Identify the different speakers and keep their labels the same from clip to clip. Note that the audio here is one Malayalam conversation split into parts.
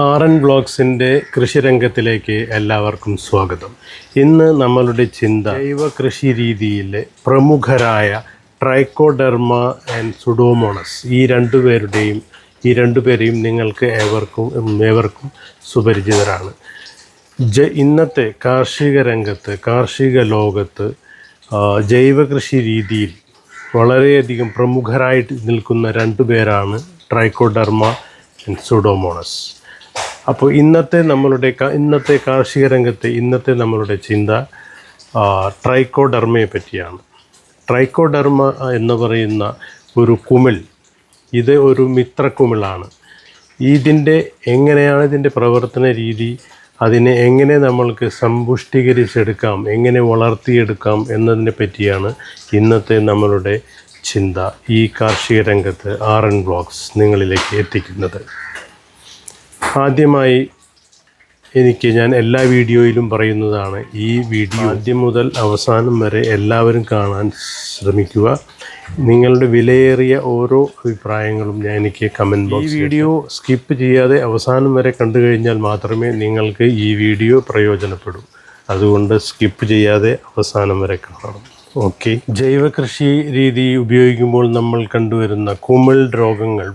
Speaker 1: ആർ എൻ ബ്ലോഗ്സിന്റെ കൃഷിരംഗത്തിലേക്ക് എല്ലാവർക്കും സ്വാഗതം. ഇന്ന് നമ്മളുടെ ചിന്ത ജൈവ കൃഷി രീതിയിലെ പ്രമുഖരായ ട്രൈക്കോഡെർമ ആൻഡ് സുഡോമോണസ്. ഈ രണ്ടുപേരുടെയും ഈ രണ്ടുപേരെയും നിങ്ങൾക്ക് ഏവർക്കും ഏവർക്കും സുപരിചിതരാണ്. ജ ഇന്നത്തെ കാർഷിക രംഗത്ത് കാർഷിക ലോകത്ത് ജൈവ കൃഷി രീതിയിൽ വളരെയധികം പ്രമുഖരായിട്ട് നിൽക്കുന്ന രണ്ടു പേരാണ് ട്രൈക്കോഡർമ ആൻഡ് സുഡോമോണസ്. അപ്പോൾ ഇന്നത്തെ നമ്മളുടെ ഇന്നത്തെ കാർഷിക രംഗത്തെ ഇന്നത്തെ നമ്മളുടെ ചിന്ത ട്രൈക്കോഡർമയെ പറ്റിയാണ്. ട്രൈക്കോഡർമ എന്ന് പറയുന്ന ഒരു കുമിൾ ഇത് ഒരു മിത്രക്കുമിളാണ് ഇതിന്റെ എങ്ങനെയാണ് ഇതിന്റെ പ്രവർത്തന രീതി അതിനെ എങ്ങനെ നമ്മൾക്ക് സമ്പുഷ്ടീകരിച്ചെടുക്കാം എങ്ങനെ വളർത്തിയെടുക്കാം എന്നതിനെ പറ്റിയാണ് ഇന്നത്തെ നമ്മളുടെ ചിന്ത ഈ കാർഷിക രംഗത്ത് ആർ എൻ ബ്ലോഗ്സ് നിങ്ങളിലേക്ക് എത്തിക്കുന്നത്. ആദ്യമായി എനിക്ക് ഞാൻ എല്ലാ വീഡിയോയിലും പറയുന്നതാണ് ഈ വീഡിയോ ആദ്യം മുതൽ അവസാനം വരെ എല്ലാവരും കാണാൻ ശ്രമിക്കുക. നിങ്ങളുടെ വിലയേറിയ ഓരോ അഭിപ്രായങ്ങളും ഞാൻ എനിക്ക് കമന്റ് ബോക്സ് ഈ വീഡിയോ സ്കിപ്പ് ചെയ്യാതെ അവസാനം വരെ കണ്ടു കഴിഞ്ഞാൽ മാത്രമേ നിങ്ങൾക്ക് ഈ വീഡിയോ പ്രയോജനപ്പെടൂ. അതുകൊണ്ട് സ്കിപ്പ് ചെയ്യാതെ അവസാനം വരെ കാണണം. ഓക്കെ ജൈവ കൃഷി രീതി ഉപയോഗിക്കുമ്പോൾ നമ്മൾ കണ്ടുവരുന്ന കുമിൾ രോഗങ്ങൾ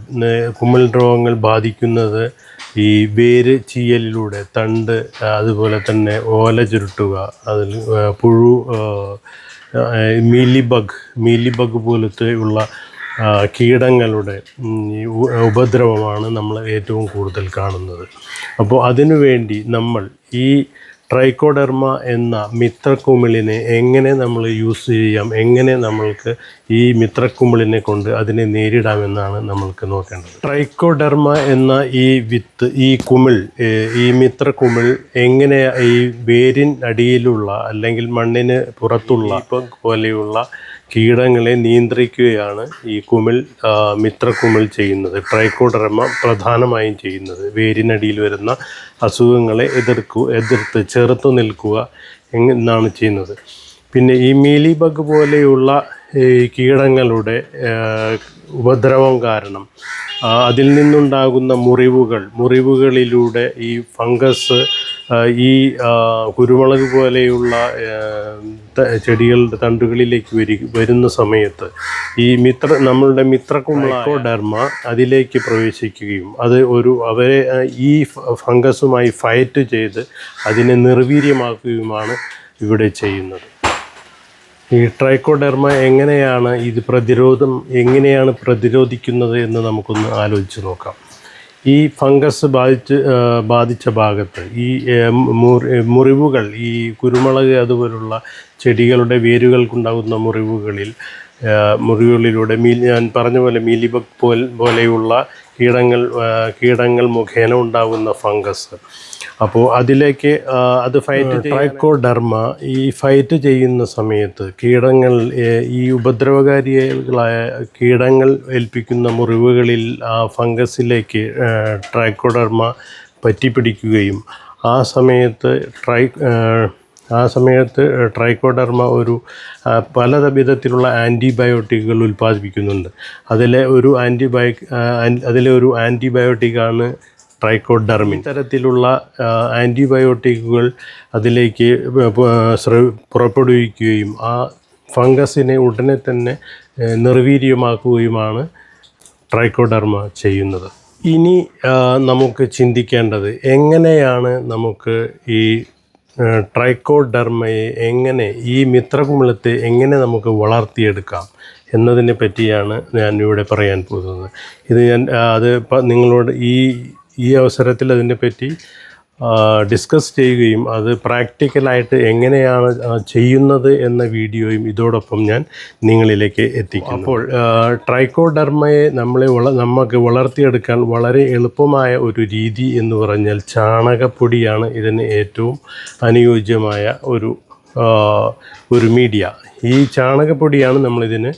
Speaker 1: കുമിൾ രോഗങ്ങൾ ബാധിക്കുന്നത് ഈ വേര് ചീയലിലൂടെ തണ്ട് അതുപോലെ തന്നെ ഓല ചുരുട്ടുക അതിൽ പുഴു മീലിബഗ് മീലിബഗ് പോലത്തെ ഉള്ള കീടങ്ങളുടെ ഉപദ്രവമാണ് നമ്മൾ ഏറ്റവും കൂടുതൽ കാണുന്നത്. അപ്പോൾ അതിനു വേണ്ടി നമ്മൾ ഈ ട്രൈക്കോഡെർമ എന്ന മിത്രക്കുമിളിനെ എങ്ങനെ നമ്മൾ യൂസ് ചെയ്യാം? എങ്ങനെ നമ്മൾക്ക് ഈ മിത്രക്കുമിളിനെ കൊണ്ട് അതിനെ നേരിടാമെന്നാണ് നമ്മൾക്ക് നോക്കേണ്ടത്. ട്രൈക്കോഡെർമ എന്ന ഈ വിത്ത് ഈ കുമിൾ ഈ മിത്രക്കുമിൾ എങ്ങനെ ഈ വേരിൻ അടിയിലുള്ള അല്ലെങ്കിൽ മണ്ണിന് പുറത്തുള്ള പോലെയുള്ള കീടങ്ങളെ നിയന്ത്രിക്കുകയാണ് ഈ കുമിൾ മിത്രക്കുമിൾ ചെയ്യുന്നത്. ട്രൈക്കോഡർമ പ്രധാനമായും ചെയ്യുന്നത്. വേരിനടിയിൽ വരുന്ന അസുഖങ്ങളെ എതിർക്കു എതിർത്ത് ചെറുത്തു നിൽക്കുക എന്നാണ് ചെയ്യുന്നത്. പിന്നെ ഈ മീലിബഗ് പോലെയുള്ള ഈ കീടങ്ങളുടെ ഉപദ്രവം കാരണം. അതിൽ നിന്നുണ്ടാകുന്ന മുറിവുകൾ മുറിവുകളിലൂടെ ഈ ഫംഗസ് ഈ കുരുമുളക് പോലെയുള്ള ചെടികളുടെ തണ്ടുകളിലേക്ക് വരി വരുന്ന സമയത്ത് ഈ മിത്ര നമ്മളുടെ മിത്രക്കുമ്പളോഡർമ അതിലേക്ക് പ്രവേശിക്കുകയും അത് ഒരു അവരെ ഈ ഫംഗസുമായി ഫൈറ്റ് ചെയ്ത് അതിനെ നിർവീര്യമാക്കുകയുമാണ് ഇവിടെ ചെയ്യുന്നത്. ഈ ട്രൈക്കോഡെർമ എങ്ങനെയാണ് ഇത് പ്രതിരോധം എങ്ങനെയാണ് പ്രതിരോധിക്കുന്നത് എന്ന് നമുക്കൊന്ന് ആലോചിച്ച് നോക്കാം. ഈ ഫംഗസ് ബാധിച്ച് ബാധിച്ച ഭാഗത്ത് ഈ മുറിവുകൾ ഈ കുരുമുളക് അതുപോലുള്ള ചെടികളുടെ വേരുകൾക്കുണ്ടാകുന്ന മുറിവുകളിൽ മുറിവുകളിലൂടെ മീ ഞാൻ പറഞ്ഞ പോലെ മീലിബഗ് പോൽ പോലെയുള്ള കീടങ്ങൾ കീടങ്ങൾ മുഖേന ഉണ്ടാകുന്ന ഫംഗസ്. അപ്പോൾ അതിലേക്ക് അത് ഫൈറ്റ് ട്രൈക്കോഡർമ ഈ ഫൈറ്റ് ചെയ്യുന്ന സമയത്ത് കീടങ്ങൾ ഈ ഉപദ്രവകാരികളായ കീടങ്ങൾ ഏൽപ്പിക്കുന്ന മുറിവുകളിൽ ആ ഫംഗസിലേക്ക് ട്രൈക്കോഡർമ പറ്റിപ്പിടിക്കുകയും ആ സമയത്ത് ട്രൈ ആ, സമയത്ത് ട്രൈക്കോഡർമ ഒരു പല വിധത്തിലുള്ള ആന്റിബയോട്ടിക്കുകൾ ഉൽപ്പാദിപ്പിക്കുന്നുണ്ട്. അതിലെ ഒരു ആന്റിബയോ അതിലെ ഒരു ആന്റിബയോട്ടിക്കാണ് ട്രൈക്കോഡർമിൻ. ഇത്തരത്തിലുള്ള ആ, ആന്റിബയോട്ടിക്കുകൾ അതിലേക്ക് പുറപ്പെടുവിക്കുകയും ആ ഫംഗസിനെ ഉടനെ തന്നെ നിർവീര്യമാക്കുകയുമാണ് ട്രൈക്കോഡർമ ചെയ്യുന്നത്. ഇനി നമുക്ക് ചിന്തിക്കേണ്ടത് എങ്ങനെയാണ് നമുക്ക് ഈ ട്രൈക്കോഡർമയെ എങ്ങനെ ഈ മിത്രകുമിളത്തെ എങ്ങനെ നമുക്ക് വളർത്തിയെടുക്കാം എന്നതിനെ പറ്റിയാണ് ഞാൻ ഇവിടെ പറയാൻ പോകുന്നത്. ഇത് ഞാൻ അത് നിങ്ങളോട് ഈ ഈ അവസരത്തിൽ അതിനെപ്പറ്റി ഡിസ്കസ് ചെയ്യുകയും അത് പ്രാക്ടിക്കലായിട്ട് എങ്ങനെയാണ് ചെയ്യുന്നത് എന്ന വീഡിയോയും ഇതോടൊപ്പം ഞാൻ നിങ്ങളിലേക്ക് എത്തിക്കും അപ്പോൾ ട്രൈക്കോഡർമയെ നമ്മളെ വള നമുക്ക് വളർത്തിയെടുക്കാൻ വളരെ എളുപ്പമായ ഒരു രീതി എന്ന് പറഞ്ഞാൽ ചാണകപ്പൊടിയാണ് ഇതിന് ഏറ്റവും അനുയോജ്യമായ ഒരു ഒരു മീഡിയ ഈ ചാണകപ്പൊടിയാണ് നമ്മളിതിന്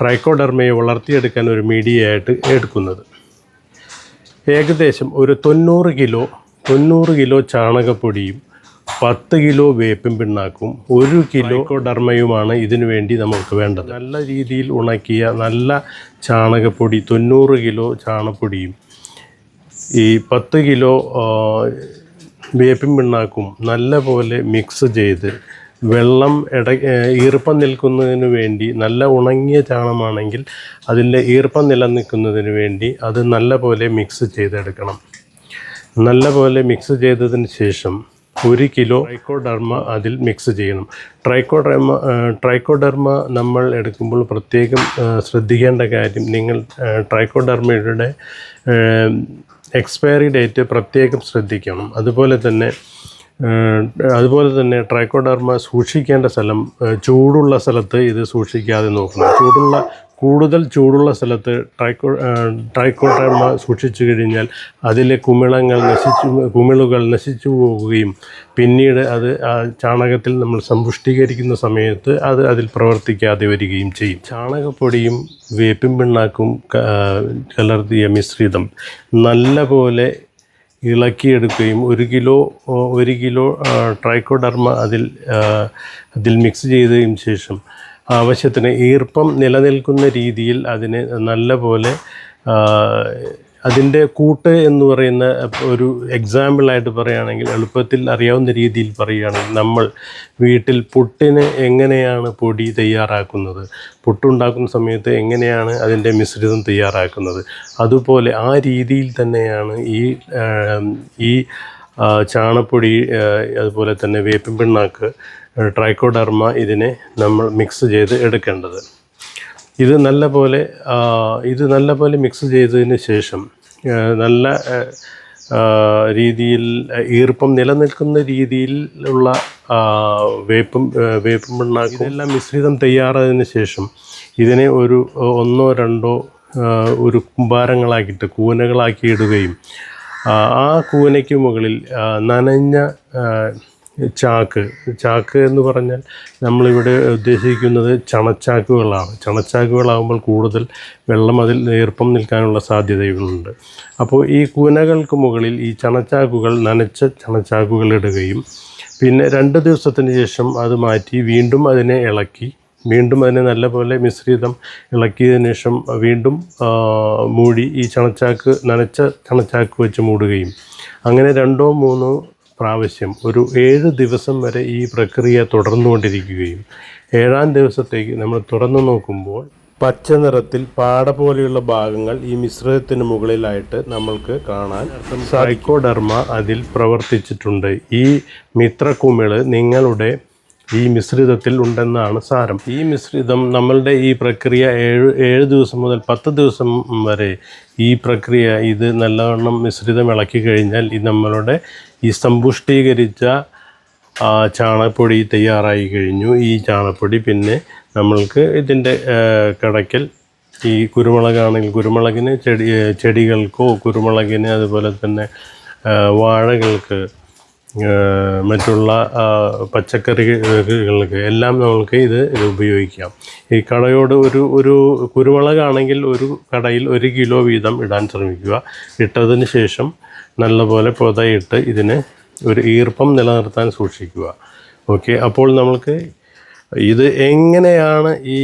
Speaker 1: ട്രൈക്കോഡർമയെ വളർത്തിയെടുക്കാൻ ഒരു മീഡിയയായിട്ട് എടുക്കുന്നത്. ഏകദേശം ഒരു തൊണ്ണൂറ് കിലോ തൊണ്ണൂറ് കിലോ ചാണകപ്പൊടിയും പത്ത് കിലോ വേപ്പിൻ പിണ്ണാക്കും ഒരു കിലോ ഡർമയുമാണ് ഇതിനു വേണ്ടി നമുക്ക് വേണ്ടത്. നല്ല രീതിയിൽ ഉണക്കിയ നല്ല ചാണകപ്പൊടി തൊണ്ണൂറ് കിലോ ചാണകപ്പൊടിയും ഈ പത്ത് കിലോ വേപ്പും വേപ്പിൻ പിണ്ണാക്കും നല്ലപോലെ മിക്സ് ചെയ്ത് വെള്ളം ഇട ഈർപ്പം നിൽക്കുന്നതിന് വേണ്ടി നല്ല ഉണങ്ങിയ ചാണമാണെങ്കിൽ അതിന്റെ ഈർപ്പം നിലനിൽക്കുന്നതിന് വേണ്ടി അത് നല്ലപോലെ മിക്സ് ചെയ്തെടുക്കണം. നല്ല പോലെ മിക്സ് ചെയ്തതിന് ശേഷം ഒരു കിലോ ട്രൈക്കോഡർമ അതിൽ മിക്സ് ചെയ്യണം. ട്രൈക്കോഡർമ ട്രൈക്കോഡർമ നമ്മൾ എടുക്കുമ്പോൾ പ്രത്യേകം ശ്രദ്ധിക്കേണ്ട കാര്യം നിങ്ങൾ ട്രൈക്കോഡർമയുടെ എക്സ്പയറി ഡേറ്റ് പ്രത്യേകം ശ്രദ്ധിക്കണം. അതുപോലെ തന്നെ അതുപോലെ തന്നെ ട്രൈക്കോഡർമ സൂക്ഷിക്കേണ്ട സ്ഥലം ചൂടുള്ള സ്ഥലത്ത് ഇത് സൂക്ഷിക്കാതെ നോക്കണം. ചൂടുള്ള കൂടുതൽ ചൂടുള്ള സ്ഥലത്ത് ട്രൈക്കോ ട്രൈക്കോട്ടമ സൂക്ഷിച്ചു കഴിഞ്ഞാൽ അതിലെ കുമിളങ്ങൾ നശിച്ചു കുമിളുകൾ നശിച്ചു പോകുകയും പിന്നീട് അത് ആ ചാണകത്തിൽ നമ്മൾ സമ്പുഷ്ടീകരിക്കുന്ന സമയത്ത് അത് അതിൽ പ്രവർത്തിക്കാതെ വരികയും ചെയ്യും. ചാണകപ്പൊടിയും വേപ്പിൻ പിണ്ണാക്കും കലർത്തിയ മിശ്രിതം നല്ലപോലെ ഇളക്കിയെടുക്കുകയും ഒരു കിലോ ഒരു കിലോ ട്രൈക്കോഡർമ അതിൽ അതിൽ മിക്സ് ചെയ്തതിന് ശേഷം ആവശ്യത്തിന് ഈർപ്പം നിലനിൽക്കുന്ന രീതിയിൽ അതിനെ നല്ലപോലെ അതിന്റെ കൂട്ട് എന്ന് പറയുന്ന ഒരു എക്സാമ്പിളായിട്ട് പറയുകയാണെങ്കിൽ എളുപ്പത്തിൽ അറിയാവുന്ന രീതിയിൽ പറയുകയാണെങ്കിൽ നമ്മൾ വീട്ടിൽ പുട്ടിന് എങ്ങനെയാണ് പൊടി തയ്യാറാക്കുന്നത്? പുട്ടുണ്ടാക്കുന്ന സമയത്ത് എങ്ങനെയാണ് അതിന്റെ മിശ്രിതം തയ്യാറാക്കുന്നത്? അതുപോലെ ആ രീതിയിൽ തന്നെയാണ് ഈ ഈ ചാണപ്പൊടി അതുപോലെ തന്നെ വേപ്പിൻ പിണ്ണാക്ക് ട്രൈക്കോഡർമ ഇതിനെ നമ്മൾ മിക്സ് ചെയ്ത് എടുക്കേണ്ടത്. ഇത് നല്ല പോലെ ഇത് നല്ല പോലെ മിക്സ് ചെയ്തതിന് ശേഷം നല്ല രീതിയിൽ ഈർപ്പം നിലനിൽക്കുന്ന രീതിയിലുള്ള വേപ്പും വേപ്പും പിണ്ണാക്കും. ഇതെല്ലാം മിശ്രിതം തയ്യാറായതിനു ശേഷം ഇതിനെ ഒരു ഒന്നോ രണ്ടോ ഒരു കുമ്പാരങ്ങളാക്കിയിട്ട് കൂനകളാക്കി ഇടുകയും ആ, കൂനയ്ക്ക് മുകളിൽ നനഞ്ഞ ചാക്ക്. ചാക്ക് എന്ന് പറഞ്ഞാൽ നമ്മളിവിടെ ഉദ്ദേശിക്കുന്നത് ചണച്ചാക്കുകളാണ്. ചണച്ചാക്കുകളാകുമ്പോൾ കൂടുതൽ വെള്ളം അതിൽ ഈർപ്പം നിൽക്കാനുള്ള സാധ്യതകളുണ്ട്. അപ്പോൾ ഈ കൂനകൾക്ക് മുകളിൽ ഈ ചണച്ചാക്കുകൾ നനച്ച ചണച്ചാക്കുകൾ ഇടുകയും പിന്നെ രണ്ട് ദിവസത്തിന് ശേഷം അത് മാറ്റി വീണ്ടും അതിനെ ഇളക്കി വീണ്ടും അതിനെ നല്ലപോലെ മിശ്രിതം ഇളക്കിയതിന് ശേഷം വീണ്ടും മൂടി ഈ ചണച്ചാക്ക് നനച്ച ചണച്ചാക്ക് വെച്ച് മൂടുകയും. അങ്ങനെ രണ്ടോ മൂന്നോ പ്രാവശ്യം ഒരു ഏഴ് ദിവസം വരെ ഈ പ്രക്രിയ തുടർന്നുകൊണ്ടിരിക്കുകയും ഏഴാം ദിവസത്തേക്ക് നമ്മൾ തുറന്നു നോക്കുമ്പോൾ പച്ച നിറത്തിൽ പാട പോലെയുള്ള ഭാഗങ്ങൾ ഈ മിശ്രിതത്തിന് മുകളിലായിട്ട് നമ്മൾക്ക് കാണാൻ സൈക്കോഡർമ അതിൽ പ്രവർത്തിച്ചിട്ടുണ്ട്. ഈ മിത്രക്കുമിൾ നിങ്ങളുടെ ഈ മിശ്രിതത്തിൽ ഉണ്ടെന്നാണ് സാരം. ഈ മിശ്രിതം നമ്മളുടെ ഈ പ്രക്രിയ ഏഴ് ഏഴ് ദിവസം മുതൽ പത്ത് ദിവസം വരെ ഈ പ്രക്രിയ ഇത് നല്ലവണ്ണം മിശ്രിതം ഇളക്കി കഴിഞ്ഞാൽ ഇത് നമ്മളുടെ ഈ സമ്പുഷ്ടീകരിച്ച ചാണകപ്പൊടി തയ്യാറായി കഴിഞ്ഞു. ഈ ചാണകപ്പൊടി പിന്നെ നമ്മൾക്ക് ഇതിന്റെ കടയ്ക്കൽ ഈ കുരുമുളകാണെങ്കിൽ കുരുമുളകിന് ചെടി ചെടികൾക്കോ കുരുമുളകിന് അതുപോലെ തന്നെ വാഴകൾക്ക് മറ്റുള്ള പച്ചക്കറികൾക്ക് എല്ലാം നമ്മൾക്ക് ഇത് ഇത് ഉപയോഗിക്കാം. ഈ കടയോട് ഒരു ഒരു കുരുമുളകാണെങ്കിൽ ഒരു കടയിൽ ഒരു കിലോ വീതം ഇടാൻ ശ്രമിക്കുക. ഇട്ടതിന് ശേഷം നല്ലപോലെ പുതയിട്ട് ഇതിന് ഒരു ഈർപ്പം നിലനിർത്താൻ സൂക്ഷിക്കുക. ഓക്കെ അപ്പോൾ നമ്മൾക്ക് ഇത് എങ്ങനെയാണ് ഈ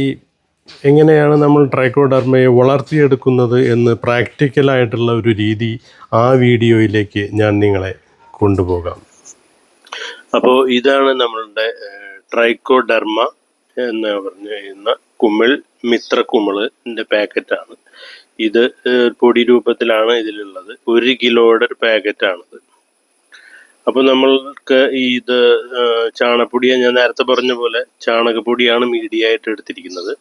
Speaker 1: എങ്ങനെയാണ് നമ്മൾ ട്രൈക്കോഡർമയെ വളർത്തിയെടുക്കുന്നത് എന്ന് പ്രാക്ടിക്കലായിട്ടുള്ള ഒരു രീതി ആ വീഡിയോയിലേക്ക് ഞാൻ നിങ്ങളെ കൊണ്ടുപോകാം. അപ്പോൾ ഇതാണ് നമ്മളുടെ ട്രൈക്കോഡർമ എന്ന് പറഞ്ഞു കഴിയുന്ന കുമിൾ മിത്ര കുമിളിന്റെ പാക്കറ്റാണ്. ഇത് പൊടി രൂപത്തിലാണ് ഇതിലുള്ളത്. ഒരു കിലോയുടെ ഒരു പാക്കറ്റാണിത്. അപ്പോൾ നമ്മൾക്ക് ഈ ഇത് ചാണപ്പൊടിയെ ഞാൻ നേരത്തെ പറഞ്ഞ പോലെ ചാണകപ്പൊടിയാണ് മീഡിയ ആയിട്ട് എടുത്തിരിക്കുന്നത്.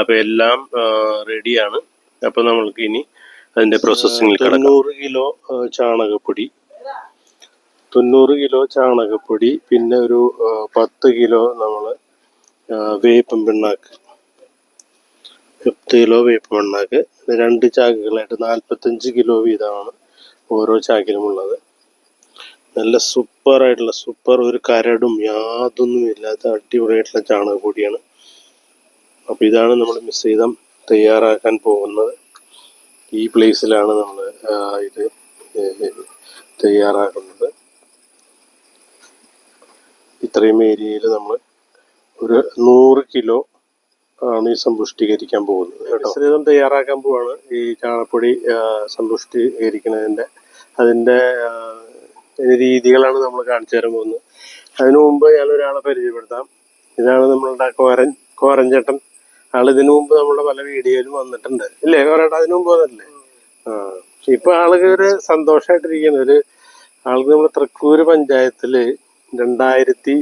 Speaker 1: അപ്പോൾ എല്ലാം റെഡിയാണ്. അപ്പോൾ നമ്മൾക്ക് ഇനി അതിന്റെ പ്രോസസ്സിംഗ് തൊണ്ണൂറ് കിലോ ചാണകപ്പൊടി തൊണ്ണൂറ് കിലോ ചാണകപ്പൊടി പിന്നെ ഒരു പത്ത് കിലോ നമ്മൾ വേപ്പൻ പിണ്ണാക്ക്. പത്ത് കിലോ വേപ്പ് പിണ്ണാക്ക്. രണ്ട് ചാക്കുകളായിട്ട് നാൽപ്പത്തഞ്ച് കിലോ വീതമാണ് ഓരോ ചാക്കിലുമുള്ളത് നല്ല സൂപ്പർ ആയിട്ടുള്ള സൂപ്പർ ഒരു കരടും യാതൊന്നും ഇല്ലാത്ത അടിപൊളിയായിട്ടുള്ള ചാണകപ്പൊടിയാണ്. അപ്പോൾ ഇതാണ് നമ്മൾ മിശ്രിതം തയ്യാറാക്കാൻ പോകുന്നത്. ഈ പ്ലേസിലാണ് നമ്മൾ ഇത് തയ്യാറാക്കുന്നത്. ഇത്രയും ഏരിയയിൽ നമ്മൾ ഒരു നൂറ് കിലോ ആണ് ഈ സമ്പുഷ്ടീകരിക്കാൻ പോകുന്നത് കേട്ടോ. മിശ്രിതം തയ്യാറാക്കാൻ പോവാണ് ഈ ചാണപ്പൊടി സമ്പുഷ്ടീകരിക്കുന്നതിന്റെ അതിന്റെ രീതികളാണ് നമ്മൾ കാണിച്ചു തരാൻ പോകുന്നത്. അതിനു മുമ്പ് ഞാൻ ഒരാളെ പരിചയപ്പെടുത്താം. ഇതാണ് നമ്മളുടെ കോരൻ കോരഞ്ചേട്ടൻ ആൾ ഇതിനു മുമ്പ് നമ്മുടെ പല വീഡിയോയിലും വന്നിട്ടുണ്ട്. ഇല്ലേ കോരേട്ട? അതിനു മുമ്പ് വന്നിട്ടില്ലേ? ആ ഇപ്പൊ ആൾക്ക് ഒരു സന്തോഷമായിട്ടിരിക്കുന്ന ഒരു ആൾക്ക് നമ്മുടെ തൃക്കൂര് പഞ്ചായത്തിൽ രണ്ടായിരത്തി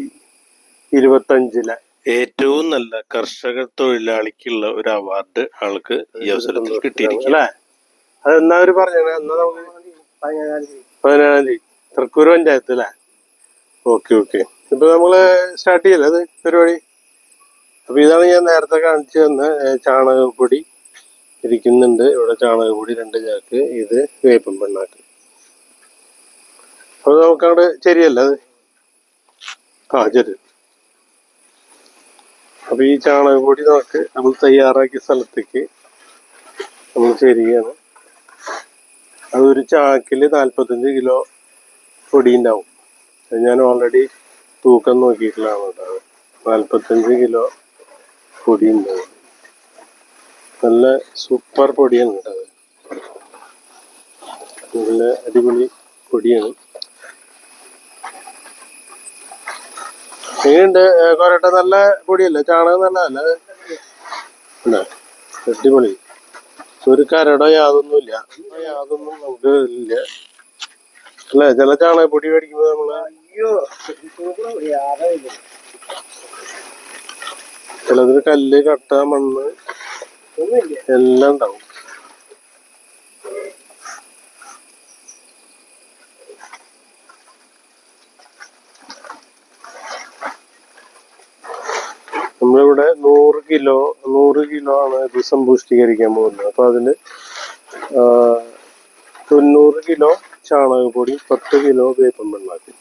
Speaker 1: ഇരുപത്തി അഞ്ചിലെ ഏറ്റവും നല്ല കർഷക തൊഴിലാളിക്കുള്ള ഒരു അവാർഡ് ആൾക്ക് ഈ അവസരത്തിൽ കിട്ടിയിരിക്കും അല്ലേ? അതെന്നാ അവർ പറഞ്ഞത്? എന്നാ നമുക്ക് പതിനേഴാം തീയതി? തൃക്കൂര് പഞ്ചായത്ത് അല്ലേ? Okay okay. ഇപ്പൊ നമ്മൾ സ്റ്റാർട്ട് ചെയ്യല്ലേ? അത് പരിപാടി? അപ്പൊ ഇതാണ് ഞാൻ നേരത്തെ കാണിച്ചു തന്ന ചാണകപ്പൊടി ഇരിക്കുന്നുണ്ട്. ഇവിടെ ചാണകപ്പൊടി രണ്ട് ചാക്ക് ഇത് വേപ്പൻ പെണ്ണാക്ക്. അപ്പൊ നമുക്കവിടെ ശരിയല്ല അത്? ശരി അപ്പൊ ഈ കൂടി നമുക്ക് നമ്മൾ തയ്യാറാക്കിയ സ്ഥലത്തേക്ക് നമ്മൾ ചേരുകയാണ്. അതൊരു ചാക്കിൽ നാൽപ്പത്തഞ്ച് കിലോ പൊടി ഉണ്ടാവും ഞാൻ ഓൾറെഡി തൂക്കം നോക്കിയിട്ടുള്ളതാണ് കേട്ടോ. നാൽപ്പത്തഞ്ച് കിലോ പൊടി ഉണ്ടാവും നല്ല സൂപ്പർ പൊടിയാണ് കേട്ടത് നല്ല അടിപൊളി പൊടിയാണ്. എങ്ങനെയുണ്ട് കൊരട്ടെ നല്ല പൊടിയല്ല? ചാണകം നല്ലതല്ല? അല്ലേ അടിപൊളി. ഒരു കരടോ യാതൊന്നുമില്ല. യാതൊന്നും നമുക്ക് ഇല്ല. അല്ലേ? ചില ചാണക പൊടി മേടിക്കുമ്പോ നമ്മൾ ചിലതിന് കല്ല് കട്ട മണ്ണ് എല്ലാം ഉണ്ടാവും നമ്മളിവിടെ നൂറ് കിലോ നൂറ് കിലോ ആണ് ഇത് സമ്പുഷ്ടീകരിക്കാൻ പോകുന്നത്. അപ്പൊ അതിൽ ആ, തൊണ്ണൂറ് കിലോ ചാണകപ്പൊടി പത്ത് കിലോ വേപ്പൻ വെള്ളാക്കി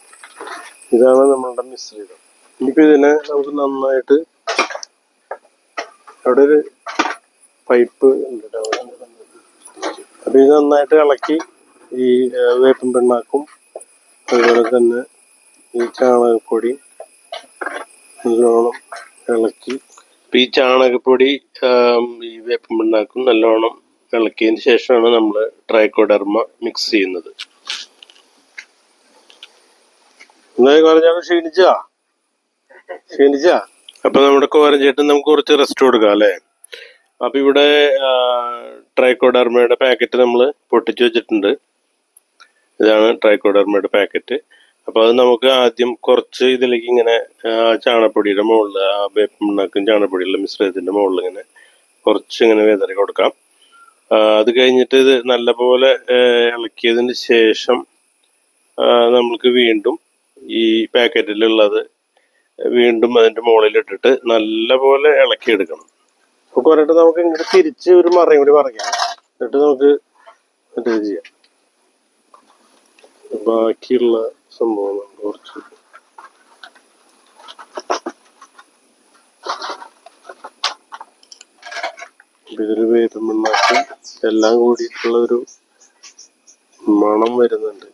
Speaker 1: ഇതാണ് നമ്മളുടെ മിശ്രിതം. ഇനിയിപ്പോ ഇതിനെ നമുക്ക് നന്നായിട്ട് അവിടെ ഒരു പൈപ്പ് ഉണ്ട് ട്ടോ അവിടെ. അപ്പൊ ഇത് നന്നായിട്ട് ഇളക്കി ഈ വേപ്പൻ പിണ്ണാക്കും. അതുപോലെ തന്നെ ഈ ചാണകപ്പൊടി നല്ലോണം ഇളക്കി ഇപ്പൊ ഈ ചാണകപ്പൊടി ഈ വേപ്പൻ പിണ്ണാക്കും നല്ലോണം ഇളക്കിയതിന് ശേഷമാണ് നമ്മൾ ട്രൈക്കോഡർമ മിക്സ് ചെയ്യുന്നത്. എന്തായി പറഞ്ഞാൽ ക്ഷീണിച്ചാ? ക്ഷീണിച്ചാ? അപ്പൊ നമ്മുടെ കോരഞ്ചേട്ടൻ നമുക്ക് കുറച്ച് റെസ്റ്റ് കൊടുക്കാം അല്ലേ? അപ്പൊ ഇവിടെ ട്രൈക്കോഡർമയുടെ പാക്കറ്റ് നമ്മൾ പൊട്ടിച്ചു വെച്ചിട്ടുണ്ട്. ഇതാണ് ട്രൈക്കോഡർമയുടെ പാക്കറ്റ് അപ്പൊ അത് നമുക്ക് ആദ്യം കുറച്ച് ഇതിലേക്ക് ഇങ്ങനെ ചാണപ്പൊടിയുടെ മുകളിൽ ആ വേപ്പിണ്ണാക്കും ചാണപ്പൊടിയുള്ള മിശ്രിതത്തിന്റെ മുകളിൽ ഇങ്ങനെ കുറച്ച് ഇങ്ങനെ വിതറി കൊടുക്കാം. അത് കഴിഞ്ഞിട്ട് ഇത് നല്ലപോലെ ഇളക്കിയതിന് ശേഷം നമ്മൾക്ക് വീണ്ടും ഈ പാക്കറ്റിലുള്ളത് വീണ്ടും അതിന്റെ മുകളിൽ ഇട്ടിട്ട് നല്ലപോലെ ഇളക്കിയെടുക്കണം. അപ്പൊ കുറേട്ട് നമുക്ക് ഇങ്ങോട്ട് തിരിച്ച് ഒരു മറയും കൂടി പറയാം എന്നിട്ട് നമുക്ക് മറ്റേ ചെയ്യാം. ബാക്കിയുള്ള സംഭവം നമുക്ക് കുറച്ച് ഇതിൽ എല്ലാം കൂടിയിട്ടുള്ള ഒരു മണം വരുന്നുണ്ട്.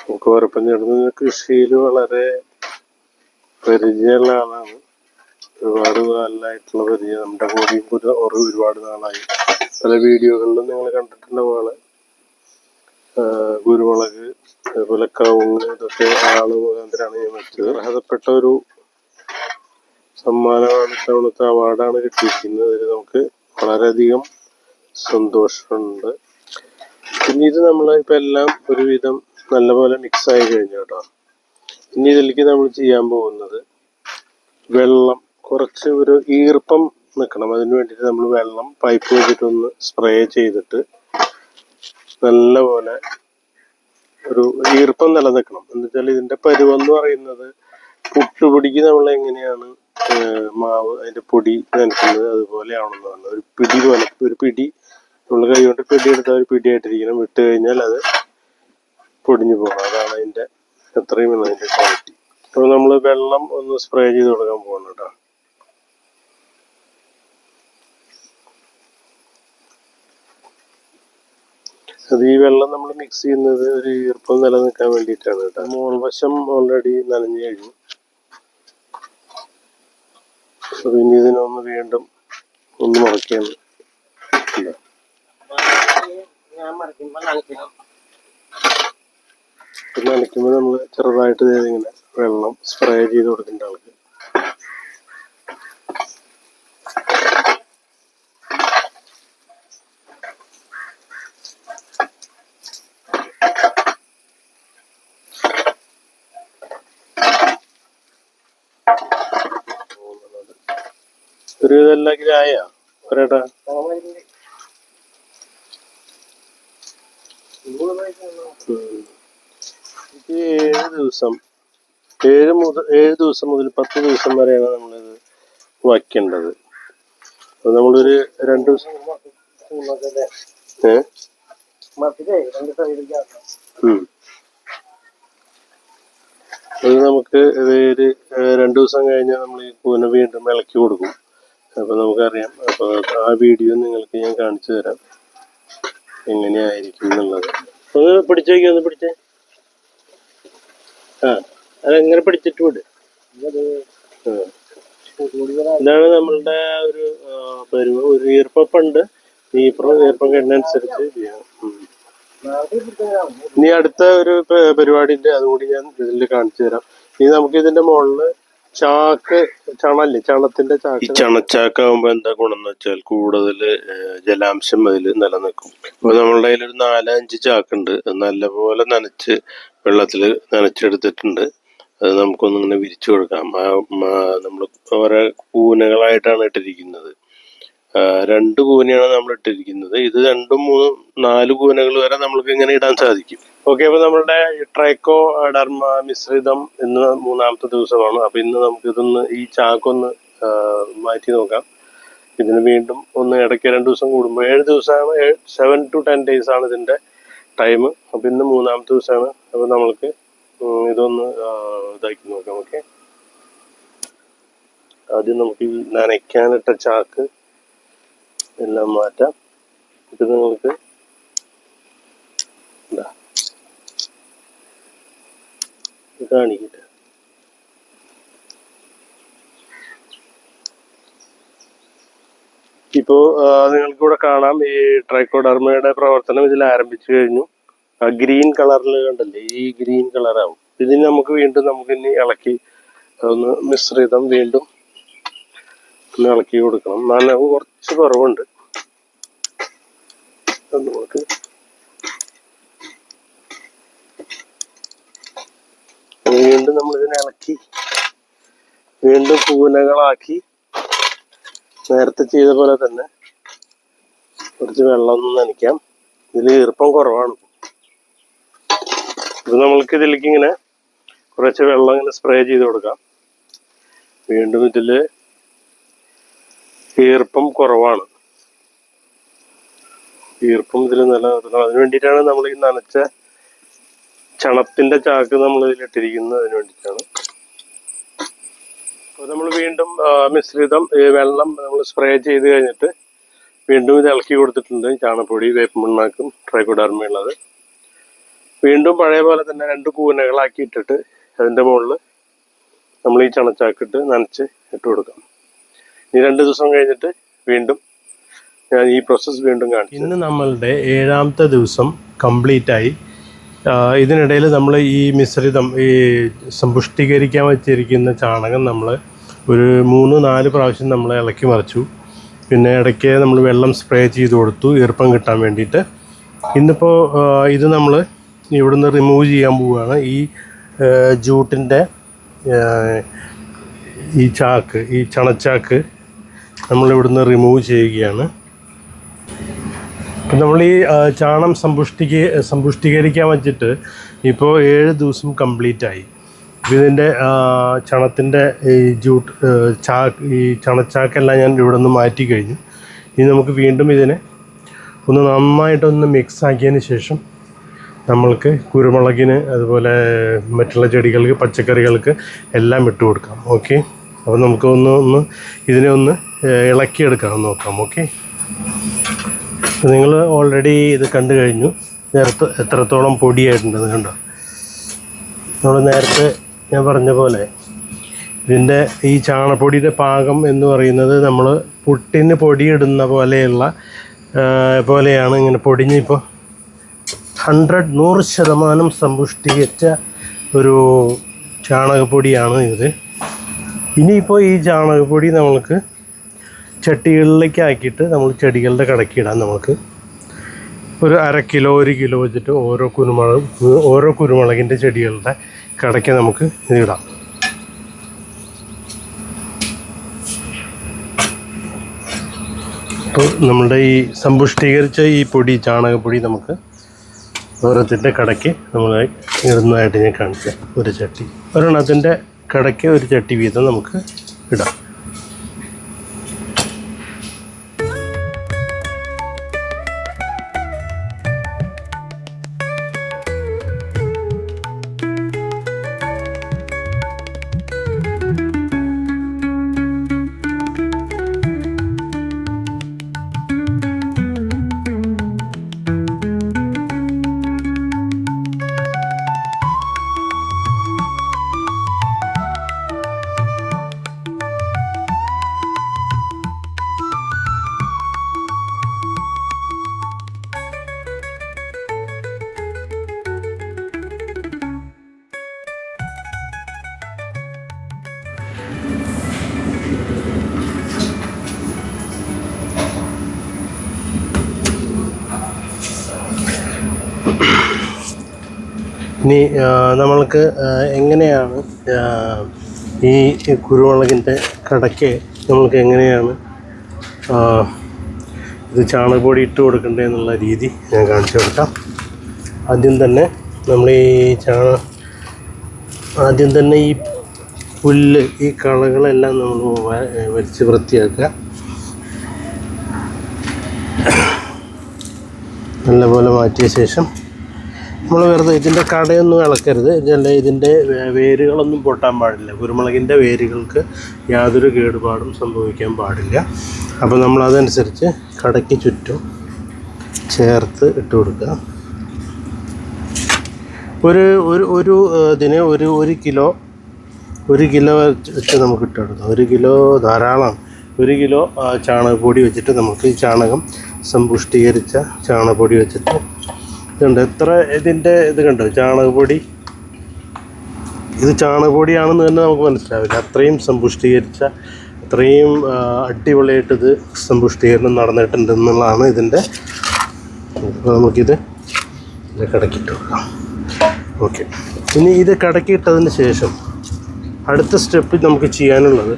Speaker 1: നമുക്ക് ഉറപ്പം ചേർന്ന് കൃഷിയിൽ വളരെ പരിചയമുള്ള ആളാണ്. ഒരുപാട് കാലമായിട്ടുള്ള പരിചയം. നമ്മുടെ കൂടെയും ഒരു ഒരു ഒരുപാട് നാളായി. പല വീഡിയോകളിലും നിങ്ങൾ കണ്ടിട്ടുണ്ടാവും ആൾ. ആ, കുരുമുളക് അതുപോലെ കവുങ്ങ് ഇതൊക്കെ ആൾ മുഖാന്തരാണ് ഞാൻ വെച്ചത് അർഹതപ്പെട്ട ഒരു സമ്മാനമാണ് ഇത്തവണത്തെ അവാർഡാണ് കിട്ടിയിരിക്കുന്നത്. ഇതിൽ നമുക്ക് വളരെയധികം സന്തോഷമുണ്ട്. പിന്നെ ഇത് നമ്മൾ ഇപ്പം എല്ലാം ഒരുവിധം നല്ലപോലെ മിക്സ് ആയി കഴിഞ്ഞു കേട്ടോ. ഇനി ഇതിലേക്ക് നമ്മൾ ചെയ്യാൻ പോകുന്നത് വെള്ളം. കുറച്ച് ഒരു ഈർപ്പം നിൽക്കണം. അതിന് വേണ്ടിയിട്ട് നമ്മൾ വെള്ളം പൈപ്പ് വെച്ചിട്ടൊന്ന് സ്പ്രേ ചെയ്തിട്ട് നല്ലപോലെ ഒരു ഈർപ്പം നിലനിൽക്കണം. എന്ന് വെച്ചാൽ ഇതിന്റെ പരുവെന്ന് പറയുന്നത് പുട്ടുപൊടിക്ക് നമ്മൾ എങ്ങനെയാണ് മാവ് അതിന്റെ പൊടി നനയ്ക്കുന്നത് അതുപോലെ ആവണമെന്ന് പറഞ്ഞത് ഒരു പിടി പോലെ ഒരു പിടി നമ്മൾ കൈ കൊണ്ട് പിടി എടുത്താൽ ഒരു പിടിയായിട്ടിരിക്കണം. വിട്ട് കഴിഞ്ഞാൽ അത് പൊടിഞ്ഞു പോകണം അതാണ് അതിന്റെ എത്രയും വേണം അതിന്റെ ക്വാളിറ്റി അപ്പോൾ നമ്മൾ വെള്ളം ഒന്ന് സ്പ്രേ ചെയ്ത് കൊടുക്കാൻ പോകണം കേട്ടോ. അത് ഈ വെള്ളം നമ്മൾ മിക്സ് ചെയ്യുന്നത് ഒരു ഈർപ്പം നിലനിൽക്കാൻ വേണ്ടിയിട്ടാണ് കേട്ടോ. മോൾ വശം ഓൾറെഡി നനഞ്ഞു കഴിഞ്ഞു. അപ്പോൾ ഇനി ഇതിനൊന്ന് വീണ്ടും ഒന്ന് ഇത് നനയ്ക്കുമ്പോൾ നമ്മൾ ചെറുതായിട്ട് ഇങ്ങനെ വെള്ളം സ്പ്രേ ചെയ്ത് കൊടുക്കേണ്ട ആൾക്ക്. ഏഴ് ദിവസം. മുതൽ പത്ത് ദിവസം വരെയാണ് നമ്മളിത് വയ്ക്കേണ്ടത്. അപ്പൊ നമ്മളൊരു രണ്ട് ദിവസം ഏഹ്. അത് നമുക്ക് ഇത് ഒരു രണ്ട് ദിവസം കഴിഞ്ഞാൽ നമ്മൾ ഈ കൂന വീണ്ടും ഇളക്കി കൊടുക്കും. അപ്പൊ നമുക്കറിയാം. അപ്പൊ ആ വീഡിയോ നിങ്ങൾക്ക് ഞാൻ കാണിച്ചു തരാം. എങ്ങനെയായിരിക്കും എന്നുള്ളത്. ഒന്ന് പിടിച്ചു നോക്കി ഒന്ന് പിടിച്ചേ. ആ അതെങ്ങനെ പിടിച്ചിട്ട് വിട്. ഇതാണ് നമ്മളുടെ ഒരു പരുവ. ഒരു ഈർപ്പുണ്ട് ഈർപ്പം ഈർപ്പം ഉം. ഇനി അടുത്ത ഒരു പരിപാടിന്റെ അതുകൂടി ഞാൻ ഇതിൽ കാണിച്ചു തരാം. ഇനി നമുക്ക് ഇതിന്റെ മുകളിൽ ചാക്ക് ചണല്ലേ ചണത്തിന്റെ ചാക്ക്. ഈ ചണച്ചാക്കാവുമ്പോ എന്താ ഗുണം എന്ന് വെച്ചാൽ കൂടുതൽ ജലാംശം അതിൽ നിലനിൽക്കും. അപ്പൊ നമ്മളുടെ കയ്യിൽ ഒരു നാലഞ്ച് ചാക്കുണ്ട്. അത് നല്ലപോലെ നനച്ച് വെള്ളത്തിൽ നനച്ചെടുത്തിട്ടുണ്ട്. അത് നമുക്കൊന്നിങ്ങനെ വിരിച്ചു കൊടുക്കാം. നമ്മൾ ഓരോ കൂനകളായിട്ടാണ് ഇട്ടിരിക്കുന്നത്. രണ്ട് കൂനയാണ് നമ്മൾ ഇട്ടിരിക്കുന്നത്. ഇത് രണ്ടും മൂന്നും നാല് കൂനകൾ വരെ നമ്മൾക്ക് ഇങ്ങനെ ഇടാൻ സാധിക്കും. ഓക്കെ അപ്പൊ നമ്മളുടെ ട്രൈക്കോ ഡർമ മിശ്രിതം ഇന്ന് മൂന്നാമത്തെ ദിവസമാണ്. അപ്പൊ ഇന്ന് നമുക്ക് ഇതൊന്ന് ഈ ചാക്കൊന്ന് മാറ്റി നോക്കാം. ഇതിന് വീണ്ടും ഒന്ന് ഇടയ്ക്ക് രണ്ട് ദിവസം കൂടുമ്പോൾ ഏഴ് ദിവസമാണ് സെവൻ ടു ടെൻ ഡേയ്സ് ആണ് ഇതിന്റെ ടൈം അപ്പൊ ഇന്ന് മൂന്നാമത്തെ ദിവസമാണ്. അപ്പൊ നമ്മൾക്ക് ഇതൊന്ന് ഇതാക്കി നോക്കാം. ഓക്കെ ആദ്യം നമുക്ക് ഈ നനയ്ക്കാനിട്ട ചാക്ക് എല്ലാം മാറ്റാം. ഇത് നിങ്ങൾക്ക് കാണിക്കട്ടെ. ഇപ്പോ നിങ്ങൾക്ക് ഇവിടെ കാണാം ഈ ട്രൈക്കോഡർമയുടെ പ്രവർത്തനം ഇതിൽ ആരംഭിച്ചു കഴിഞ്ഞു. ആ ഗ്രീൻ കളറിൽ കണ്ടല്ലേ? ഈ ഗ്രീൻ കളറാവും. ഇതിന് നമുക്ക് വീണ്ടും നമുക്ക് ഇനി ഇളക്കി ഒന്ന് മിശ്രിതം വീണ്ടും ഒന്ന് ഇളക്കി കൊടുക്കണം. നനവ് കുറച്ച് കുറവുണ്ട്. നമുക്ക് വീണ്ടും നമ്മൾ ഇതിനെ ഇളക്കി. വീണ്ടും പൂനകളാക്കി. നേരത്തെ ചെയ്ത പോലെ തന്നെ കുറച്ച് വെള്ളം ഒന്ന് നനയ്ക്കാം. ഇതിൽ ഈർപ്പം കുറവാണ്. ഇത് നമ്മൾക്ക് ഇതിലേക്ക് ഇങ്ങനെ കുറച്ച് വെള്ളം ഇങ്ങനെ സ്പ്രേ ചെയ്ത് കൊടുക്കാം. വീണ്ടും ഇതിൽ ഈർപ്പം കുറവാണ്. ഈർപ്പം ഇതിൽ നിലനിർത്തണം അതിന് വേണ്ടിയിട്ടാണ് നമ്മൾ ഈ നനച്ച ചണത്തിന്റെ ചാക്ക് നമ്മൾ ഇതിലിട്ടിരിക്കുന്നത് അതിന് വേണ്ടിയിട്ടാണ്. അപ്പോൾ നമ്മൾ വീണ്ടും മിശ്രിതം ഈ വെള്ളം നമ്മൾ സ്പ്രേ ചെയ്ത് കഴിഞ്ഞിട്ട് വീണ്ടും ഇത് ഇളക്കി കൊടുത്തിട്ടുണ്ട്. ചാണപ്പൊടി വേപ്പ് മണ്ണാക്കും ട്രൈക്കോഡർമയുള്ളത് വീണ്ടും പഴയ പോലെ തന്നെ രണ്ട് കൂനകളാക്കി ഇട്ടിട്ട് അതിന്റെ മുകളിൽ നമ്മൾ ഈ ചണച്ചാക്കിട്ട് നനച്ച് ഇട്ട് കൊടുക്കാം. ഇനി രണ്ട് ദിവസം കഴിഞ്ഞിട്ട് വീണ്ടും ഞാൻ ഈ പ്രോസസ്സ് വീണ്ടും കാണിച്ചു ഇന്ന് നമ്മളുടെ ഏഴാമത്തെ ദിവസം കംപ്ലീറ്റ് ആയി. ഇതിനിടയിൽ നമ്മൾ ഈ മിശ്രിതം ഈ സമ്പുഷ്ടീകരിക്കാൻ വെച്ചിരിക്കുന്ന ചാണകം നമ്മൾ ഒരു മൂന്ന് നാല് പ്രാവശ്യം നമ്മൾ ഇളക്കി മറിച്ചു. പിന്നെ ഇടയ്ക്ക് നമ്മൾ വെള്ളം സ്പ്രേ ചെയ്ത് കൊടുത്തു ഈർപ്പം കിട്ടാൻ വേണ്ടിയിട്ട്. ഇന്നിപ്പോൾ ഇത് നമ്മൾ ഇവിടുന്ന് റിമൂവ് ചെയ്യാൻ പോവുകയാണ്. ഈ ജൂട്ടിന്റെ ഈ ചാക്ക് ഈ ചണച്ചാക്ക് നമ്മൾ ഇവിടുന്ന് റിമൂവ് ചെയ്യുകയാണ്. ഇപ്പം നമ്മൾ ഈ ചാണം സമ്പുഷ്ടിക്ക് സമ്പുഷ്ടീകരിക്കാൻ വെച്ചിട്ട് ഇപ്പോൾ ഏഴ് ദിവസം കംപ്ലീറ്റ് ആയി. ഇതിന്റെ ചണത്തിന്റെ ഈ ജൂട്ട് ചാ ഈ ചണച്ചാക്കെല്ലാം ഞാൻ ഇവിടെ നിന്ന് മാറ്റി കഴിഞ്ഞു. ഇനി നമുക്ക് വീണ്ടും ഇതിനെ ഒന്ന് നന്നായിട്ടൊന്ന് മിക്സ് ആക്കിയതിന് ശേഷം നമ്മൾക്ക് കുരുമുളകിന് അതുപോലെ മറ്റുള്ള ചെടികൾക്ക് പച്ചക്കറികൾക്ക് എല്ലാം ഇട്ട് കൊടുക്കാം. ഓക്കെ? അപ്പോൾ നമുക്ക് ഒന്ന് ഒന്ന് ഇതിനെ ഒന്ന് ഇളക്കിയെടുക്കാം നോക്കാം. ഓക്കെ? നിങ്ങൾ ഓൾറെഡി ഇത് കണ്ടു കഴിഞ്ഞു. നേരത്തെ എത്രത്തോളം പൊടിയായിട്ടുണ്ടെന്ന് കണ്ടോ? നമ്മൾ നേരത്തെ ഞാൻ പറഞ്ഞ പോലെ ഇതിന്റെ ഈ ചാണപ്പൊടിയുടെ പാകം എന്ന് പറയുന്നത് നമ്മൾ പുട്ടിന് പൊടിയിടുന്ന പോലെയുള്ള പോലെയാണ് ഇങ്ങനെ പൊടിഞ്ഞിപ്പോൾ ഹൺഡ്രഡ് നൂറ് ശതമാനം സമ്പുഷ്ടീകരിച്ച ഒരു ചാണകപ്പൊടിയാണ് ഇത്. ഇനിയിപ്പോൾ ഈ ചാണകപ്പൊടി നമ്മൾക്ക് ചട്ടികളിലേക്ക് ആക്കിയിട്ട് നമ്മൾ ചെടികളുടെ കടക്കിടാൻ നമുക്ക് ഒരു അര കിലോ ഒരു കിലോ വെച്ചിട്ട് ഓരോ കുരുമുളക് ഓരോ കുരുമുളകിന്റെ ചെടികളുടെ കടയ്ക്ക് നമുക്ക് ഇതിടാം അപ്പോൾ നമ്മുടെ ഈ സമ്പുഷ്ടീകരിച്ച ഈ പൊടി ചാണകപ്പൊടി നമുക്ക് ഓരോത്തിന്റെ കടയ്ക്ക് നമ്മൾ ഇടുന്നതായിട്ട് ഞാൻ കാണിക്കാം. ഒരു ചട്ടി. ഒരെണ്ണത്തിന്റെ കടയ്ക്ക് ഒരു ചട്ടി വീതം നമുക്ക് ഇടാം. ഇനി നമ്മൾക്ക് എങ്ങനെയാണ് ഈ കുരുമുളകിന്റെ കടയ്ക്ക് നമ്മൾക്ക് എങ്ങനെയാണ് ഇത് ചാണകപ്പൊടി ഇട്ട് കൊടുക്കേണ്ടത് എന്നുള്ള രീതി ഞാൻ കാണിച്ചു കൊടുക്കാം. ആദ്യം തന്നെ നമ്മൾ ഈ ചാണ ആദ്യം തന്നെ ഈ പുല്ല് ഈ കളകളെല്ലാം നമ്മൾ വലിച്ച് വൃത്തിയാക്കുക. നല്ലപോലെ മാറ്റിയ ശേഷം നമ്മൾ വെറുതെ ഇതിന്റെ കടയൊന്നും ഇളക്കരുത് ഇതല്ല ഇതിന്റെ വേരുകളൊന്നും പൊട്ടാൻ പാടില്ല. കുരുമുളകിന്റെ വേരുകൾക്ക് യാതൊരു കേടുപാടും സംഭവിക്കാൻ പാടില്ല. അപ്പോൾ നമ്മൾ അതനുസരിച്ച് കടയ്ക്ക് ചുറ്റും ചേർത്ത് ഇട്ട് കൊടുക്കുക. ഒരു ഒരു ഒരു ഇതിന് ഒരു ഒരു കിലോ ഒരു കിലോ വെച്ച് നമുക്ക് ഇട്ട് കൊടുക്കാം. ഒരു കിലോ ധാരാളം ഒരു കിലോ ചാണകപ്പൊടി വെച്ചിട്ട് നമുക്ക് ഈ ചാണകം സമ്പുഷ്ടീകരിച്ച ചാണകപ്പൊടി വെച്ചിട്ട് ഇതുണ്ട് എത്ര ഇതിന്റെ ഇത് കണ്ടോ? ചാണകപ്പൊടി. ഇത് ചാണകപ്പൊടിയാണെന്ന് തന്നെ നമുക്ക് മനസ്സിലാവില്ല. അത്രയും സമ്പുഷ്ടീകരിച്ച അത്രയും അടിപൊളിയായിട്ടിത് സമ്പുഷ്ടീകരണം നടന്നിട്ടുണ്ട് എന്നുള്ളതാണ് ഇതിന്റെ അപ്പോൾ നമുക്കിത് ഇത് കടക്കിട്ട് കൊടുക്കാം ഓക്കെ. ഇനി ഇത് കടക്കിയിട്ടതിന് ശേഷം അടുത്ത സ്റ്റെപ്പ് നമുക്ക് ചെയ്യാനുള്ളത്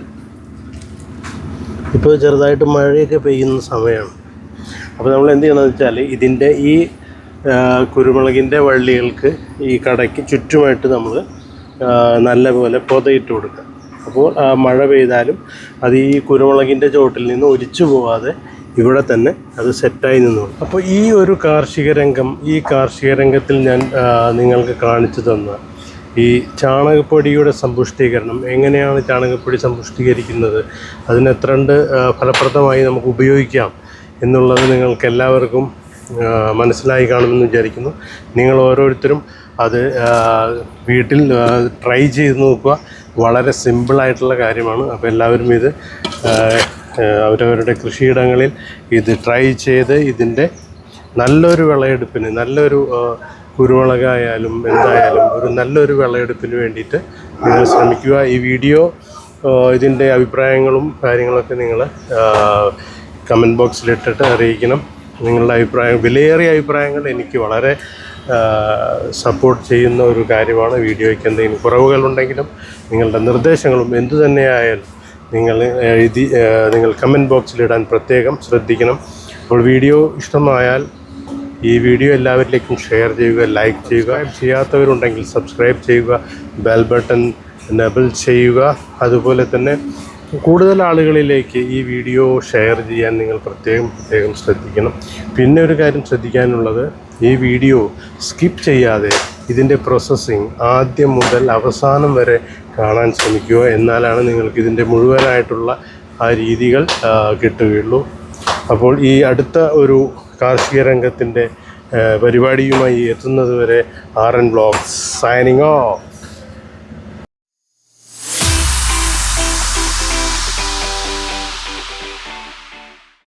Speaker 1: ഇപ്പോൾ ചെറുതായിട്ട് മഴയൊക്കെ പെയ്യുന്ന സമയമാണ്. അപ്പോൾ നമ്മൾ എന്ത് ചെയ്യണമെന്ന് വെച്ചാൽ ഇതിന്റെ ഈ കുരുമുളകിന്റെ വള്ളികൾക്ക് ഈ കടയ്ക്ക് ചുറ്റുമായിട്ട് നമ്മൾ നല്ലപോലെ പൊതയിട്ട് കൊടുക്കുക അപ്പോൾ മഴ പെയ്താലും അത് ഈ കുരുമുളകിന്റെ ചോട്ടിൽ നിന്ന് ഒലിച്ചു പോവാതെ ഇവിടെ തന്നെ അത് സെറ്റായി നിന്നുള്ളൂ അപ്പോൾ ഈ ഒരു കാർഷിക രംഗം ഈ കാർഷിക രംഗത്തിൽ ഞാൻ നിങ്ങൾക്ക് കാണിച്ചു തന്ന ഈ ചാണകപ്പൊടിയുടെ സമ്പുഷ്ടീകരണം എങ്ങനെയാണ് ചാണകപ്പൊടി സമ്പുഷ്ടീകരിക്കുന്നത് അതിനെത്രണ്ട് ഫലപ്രദമായി നമുക്ക് ഉപയോഗിക്കാം എന്നുള്ളത് നിങ്ങൾക്ക് എല്ലാവർക്കും മനസ്സിലായി കാണുമെന്ന് വിചാരിക്കുന്നു. നിങ്ങൾ ഓരോരുത്തരും അത് വീട്ടിൽ ട്രൈ ചെയ്ത് നോക്കുക. വളരെ സിമ്പിളായിട്ടുള്ള കാര്യമാണ്. അപ്പോൾ എല്ലാവരും ഇത് അവരവരുടെ കൃഷിയിടങ്ങളിൽ ഇത് ട്രൈ ചെയ്ത് ഇതിന്റെ നല്ലൊരു വിളയെടുപ്പിന് നല്ലൊരു കുരുമുളകായാലും എന്തായാലും ഒരു നല്ലൊരു വിളയെടുപ്പിന് വേണ്ടിയിട്ട് നിങ്ങൾ ശ്രമിക്കുക. ഈ വീഡിയോ ഇതിന്റെ അഭിപ്രായങ്ങളും കാര്യങ്ങളൊക്കെ നിങ്ങൾ കമന്റ് ബോക്സിലിട്ടിട്ട് അറിയിക്കണം. നിങ്ങളുടെ അഭിപ്രായം വിലയേറിയ അഭിപ്രായങ്ങൾ എനിക്ക് വളരെ സപ്പോർട്ട് ചെയ്യുന്ന ഒരു കാര്യമാണ് വീഡിയോയ്ക്ക് എന്തെങ്കിലും കുറവുകളുണ്ടെങ്കിലും നിങ്ങളുടെ നിർദ്ദേശങ്ങളും എന്തു തന്നെയായാലും നിങ്ങൾ എഴുതി നിങ്ങൾ കമന്റ് ബോക്സിലിടാൻ പ്രത്യേകം ശ്രദ്ധിക്കണം. അപ്പോൾ വീഡിയോ ഇഷ്ടമായാൽ ഈ വീഡിയോ എല്ലാവരിലേക്കും ഷെയർ ചെയ്യുക ലൈക്ക് ചെയ്യുക. ചെയ്യാത്തവരുണ്ടെങ്കിൽ സബ്സ്ക്രൈബ് ചെയ്യുക ബെൽ ബട്ടൺ എനബിൾ ചെയ്യുക. അതുപോലെ തന്നെ കൂടുതൽ ആളുകളിലേക്ക് ഈ വീഡിയോ ഷെയർ ചെയ്യാൻ നിങ്ങൾ പ്രത്യേകം പ്രത്യേകം ശ്രദ്ധിക്കണം. പിന്നെ ഒരു കാര്യം ശ്രദ്ധിക്കാനുള്ളത് ഈ വീഡിയോ സ്കിപ്പ് ചെയ്യാതെ ഇതിന്റെ പ്രോസസ്സിങ് ആദ്യം മുതൽ അവസാനം വരെ കാണാൻ ശ്രമിക്കുക. എന്നാലാണ് നിങ്ങൾക്ക് ഇതിന്റെ മുഴുവനായിട്ടുള്ള ആ രീതികൾ കിട്ടുകയുള്ളൂ. അപ്പോൾ ഈ അടുത്ത ഒരു കാർഷിക രംഗത്തിന്റെ പരിപാടിയുമായി എത്തുന്നത് വരെ R N blogs signing off